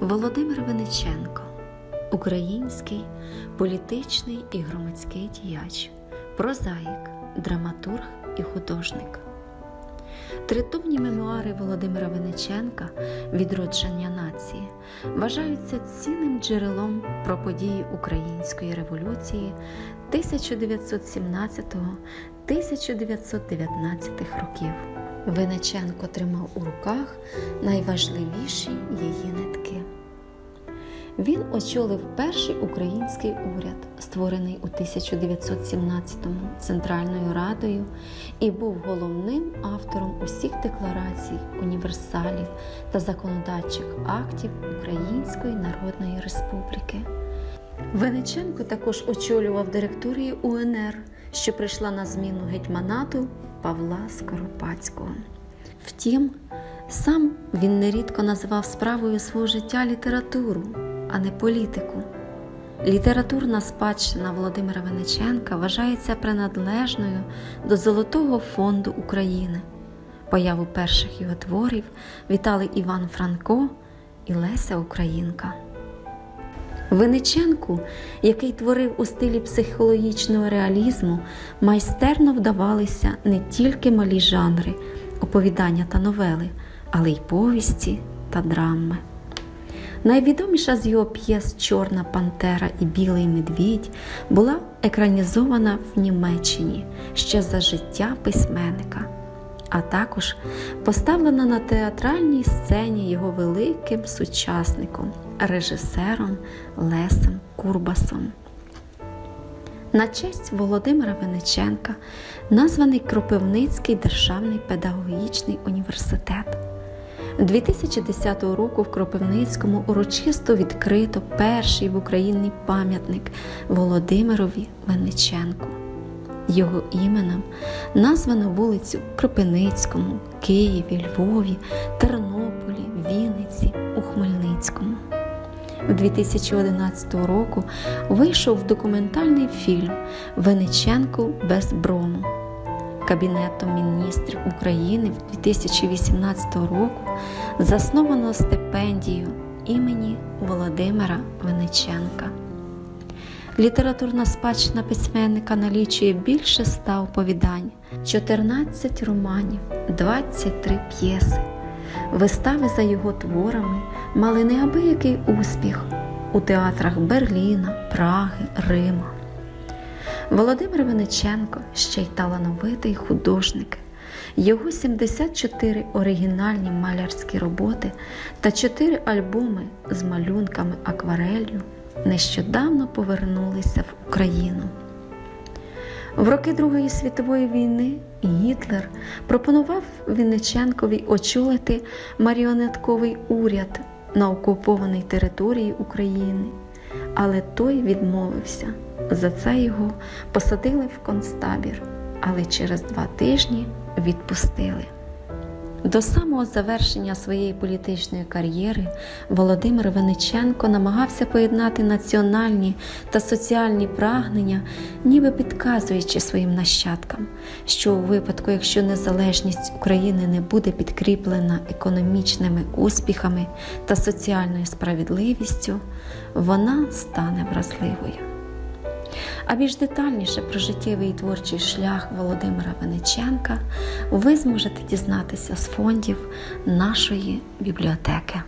Володимир Вениченко, український політичний і громадський діяч, прозаїк, драматург і художник. Тритомні мемуари Володимира Вениченка Відродження нації вважаються цінним джерелом про події Української революції 1917-1919 років. Вениченко тримав у руках найважливіші її нитки. Він очолив перший український уряд, створений у 1917-му Центральною Радою, і був головним автором усіх декларацій, універсалів та законодавчих актів Української Народної Республіки. Вениченко також очолював директорію УНР, що прийшла на зміну гетьманату Павла Скоропадського. Втім, сам він нерідко називав справою свого життя літературу, а не політику. Літературна спадщина Володимира Вениченка вважається приналежною до Золотого фонду України. Появу перших його творів вітали Іван Франко і Леся Українка. Винниченку, який творив у стилі психологічного реалізму, майстерно вдавалися не тільки малі жанри, оповідання та новели, але й повісті та драми. Найвідоміша з його п'єс Чорна Пантера і Білий Медвідь була екранізована в Німеччині ще за життя письменника, а також поставлена на театральній сцені його великим сучасником, режисером Лесем Курбасом. На честь Володимира Вениченка названий Кропивницький державний педагогічний університет. 2010 року в Кропивницькому урочисто відкрито перший в Україні пам'ятник Володимирові Вениченку. Його іменем названо вулицю Кропивницькому, Києві, Львові, Тернополі, Вінниці, у Хмельницькому. У 2011 року вийшов документальний фільм Вениченко без брому. Кабінетом міністрів України в 2018 року засновано стипендію імені Володимира Вениченка. Літературна спадщина письменника налічує більше ста оповідань, 14 романів, 23 п'єси. Вистави за його творами мали неабиякий успіх у театрах Берліна, Праги, Рима. Володимир Вениченко ще й талановитий художник. Його 74 оригінальні малярські роботи та 4 альбоми з малюнками акварелью нещодавно повернулися в Україну. В роки Другої світової війни Гітлер пропонував Вінниченкові очолити маріонетковий уряд на окупованій території України, але той відмовився. За це його посадили в концтабір, але через два тижні відпустили. До самого завершення своєї політичної кар'єри Володимир Вениченко намагався поєднати національні та соціальні прагнення, ніби підказуючи своїм нащадкам, що у випадку, якщо незалежність України не буде підкріплена економічними успіхами та соціальною справедливістю, вона стане вразливою. А більш детальніше про життєвий і творчий шлях Володимира Вениченка ви зможете дізнатися з фондів нашої бібліотеки.